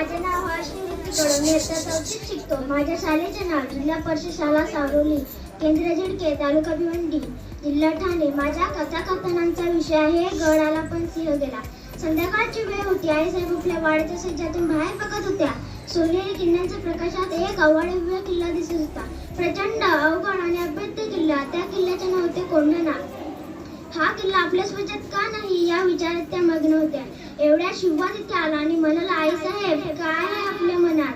माझे नाव अश्विनी कडून इयत्ता चौथीत शिकतो. माझ्या शाळेचे नाव जिल्हा परिषद शाळा सावरोली केंद्र झिडके तालुका भिवंडी जिल्हा ठाणे. माझ्या कथाकथनांचा विषय आहे गड आला पण सिंह गेला. संध्याकाळची वेळ होती. आईसाहेब आपल्या वाड्याच्या सज्जातून बाहेर बघत होत्या. सोनेरी किल्ल्यांच्या प्रकाशात एक अवाढव्य किल्ला दिसत होता. प्रचंड अवघड आणि अभेद्य किल्ला. त्या किल्ल्याचे नाव होते हा किल्ला आपल्या स्वच्छात का नाही या विचारात त्या मग्न होत्या. एवढ्या शिवा तिथे आला आणि म्हणाला आई साहेब काय आहे आपल्या मनात?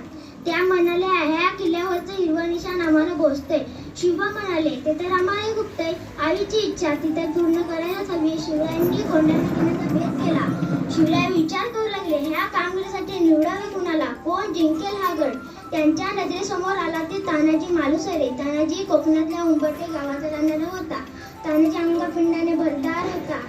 त्या म्हणाल्या ह्या किल्ल्यावरचं हिरवं निशाण आम्हाला गोष्टय शिवा म्हणाले ते तर आम्हाला गुप्तय. आईची इच्छा तिथे पूर्ण करायलाच हवी. शिवरायांनी कोंढाण्याचा भेद केला. शिवराय विचार करू लागले ह्या कामगिरीसाठी निवडावे कुणाला? कोण? जिंकेल हा गड. त्यांच्या नजरेसमोर आला ते तानाजी मालुसरे. तानाजी कोकणातल्या उंबरटे गावाचा राहणारा होता. तानाजी अंगपिंडाने भरदार होता.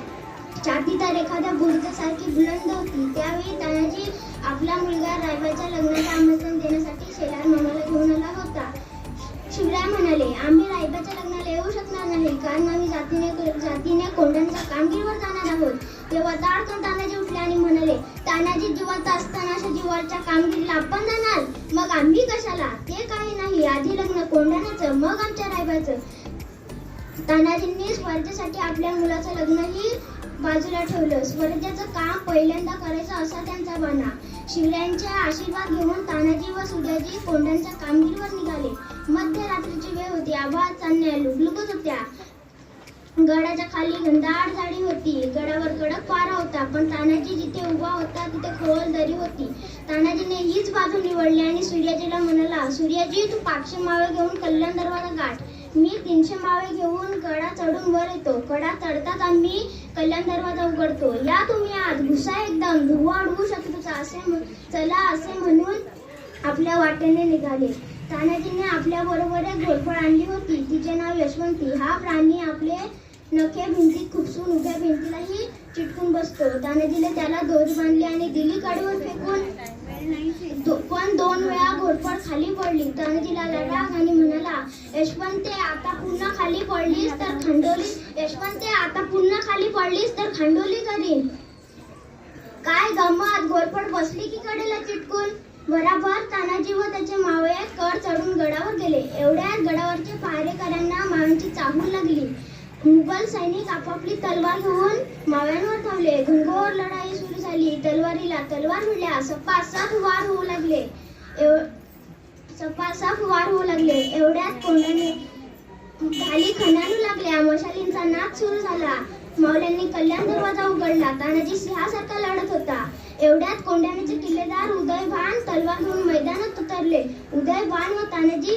छाती तर एखाद्या बुरुजासारखी बुलंद होती त्यावेळी तानाजी आपला मुलगा रायबाच्या लग्नाला आमंत्रण देण्यासाठी शेलार मामाला घेऊन आला होता. शिवराय म्हणाले आम्ही रायबाच्या लग्नाला येऊ शकणार नाही कारण आम्ही जातीने जातीने कोंढांच्या कामगिरीवर जाणार आहोत. तेव्हा ताडकन तानाजी उठले आणि म्हणाले तानाजी जिवंत असताना अशा जीवाच्या कामगिरीला आपण जाणार? मग आम्ही कशाला? ते काही नाही आधी लग्न कोंढाण्याचं मग आमच्या रायबाचं. तानाजींनी स्पर्धेसाठी आपल्या मुलाचं लग्नही बाजूला ठेवलं. स्वराज्याचं काम पहिल्यांदा करायचं असा त्यांचा बना शिवरायांचा आशीर्वाद घेऊन तानाजी व सुजाजी कोंडांच्या कामगिरीवर निघाले. मध्यरात्रीची वेळ होती. आभाळ चांदण्या लुकलुकत होत्या. गडाच्या खाली घनदाट झाडी होती. गडावर कडक पारा होता. पण तानाजी जिथे उभा होता तिथे खोल दरी होती. तानाजीने हीच बाजू निवडली आणि सूर्याजीला म्हणाला सूर्याजी तू पाक्षी मावळ घेऊन कल्याण दरवाजा गाठ. मी तीनशे मावे घेऊन कडा चढून वर येतो. कडा चढताच आम्ही कल्याण दरवाजा उघडतो. या तुम्ही आज घुसा एकदम. धुवा उडवू शत्रूचा असे चला असे म्हणून आपल्या वाटेने निघाले. तानाजीने आपल्या बरोबर एक घोरफळ आणली होती. तिचे नाव यशवंती. हा प्राणी आपले नखे भिंतीत खुपसून उभ्या भिंतीलाही चिटकून बसतो. तानाजीने त्याला दोरी बांधली आणि दिली काढून फेकून दो- पण दोन वेळा घोरपड खाली पडली. तानाजीला राग आणि म्हणाला यशवंते आता पुन्हा खाली पडलीस तर खंडोली यशवंते आता पुन्हा खाली पडलीस तर खंडोली करीन. काय गमत? घोरपड बसली की कडेला चिटकून? बराबर तानाजी व त्याचे मावळे कर चढून गडावर गेले. एवढ्यात गडावरचे पहारेकऱ्यांना माव्यांची चाहूल लागली. मुघल सैनिक आपापली तलवार घेऊन माव्यांवर थांबले घनघोर लढाई सुरू झाली. तलवारीला तलवार मिळल्या सपासप वार होऊ लागले. एव- सपासप वार होऊ लागले. एवढ्यात कोंड्याने खाली खणानू लागल्या मशालींचा नाच सुरू झाला. मावल्यांनी कल्याण दरवाजा उघडला. तानाजी सिंहासारखा लढत होता. एवढ्यात कोंड्यानेचे किल्लेदार उदयभान तलवार घेऊन मैदानात उतरले. उदयभान व तानाजी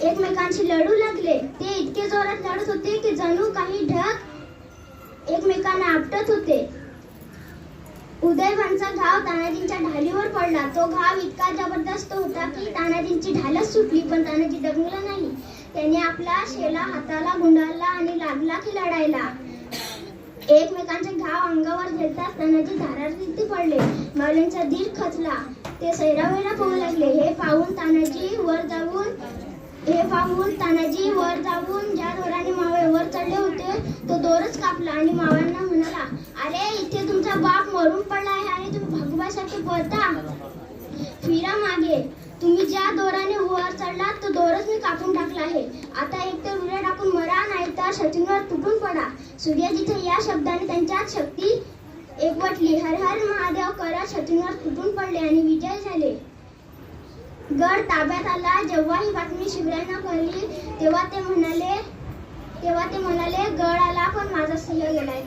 एकमेकांशी लढू लागले. ते इतके जोरात लढत होते की जणू काही ढग एकमेकांना आपटत होते. उदयभानचा घाव तानाजींच्या ढालीवर पडला. तो घाव इतका जबरदस्त होता की तानाजींची ढालच सुटली पण तानाजी डगमला नाही. त्याने आपला शेला हाताला गुंडाळला आणि लागला की लढायला. एकमेकांचे घाव अंगावर झेलताच तानाजी धारातीर्थी पडले. माऊलींचा धीर खचला. ते सैरावेला पोहू लागले. हे पाहून तानाजी वर जाऊन हे पाहून तानाजी वर जाऊन ज्या दोराने मावळे वर चढले होते तो दोरच कापला आणि मावांना म्हणाला अरे इथे तुमचा बाप मरून पडला आहे आणि तुम्ही भगवासारखे फिरा मागे. तुम्ही ज्या दोराने वर चढलात तो दोरच मी कापून टाकला आहे. आता एक तर उड्या टाकून मरा नाही तर शत्रूंवर तुटून पडा. सूर्याजीच्या या शब्दाने त्यांच्यात शक्ती एकवटली हर हर महादेव करा शत्रूंवर तुटून पडले आणि विजय झाले. गड ताब्यात आला जेव्हा ही बातमी शिवरायांना कळली तेव्हा ते म्हणाले तेव्हा ते म्हणाले गड आला पण माझा सिंह गेलाय.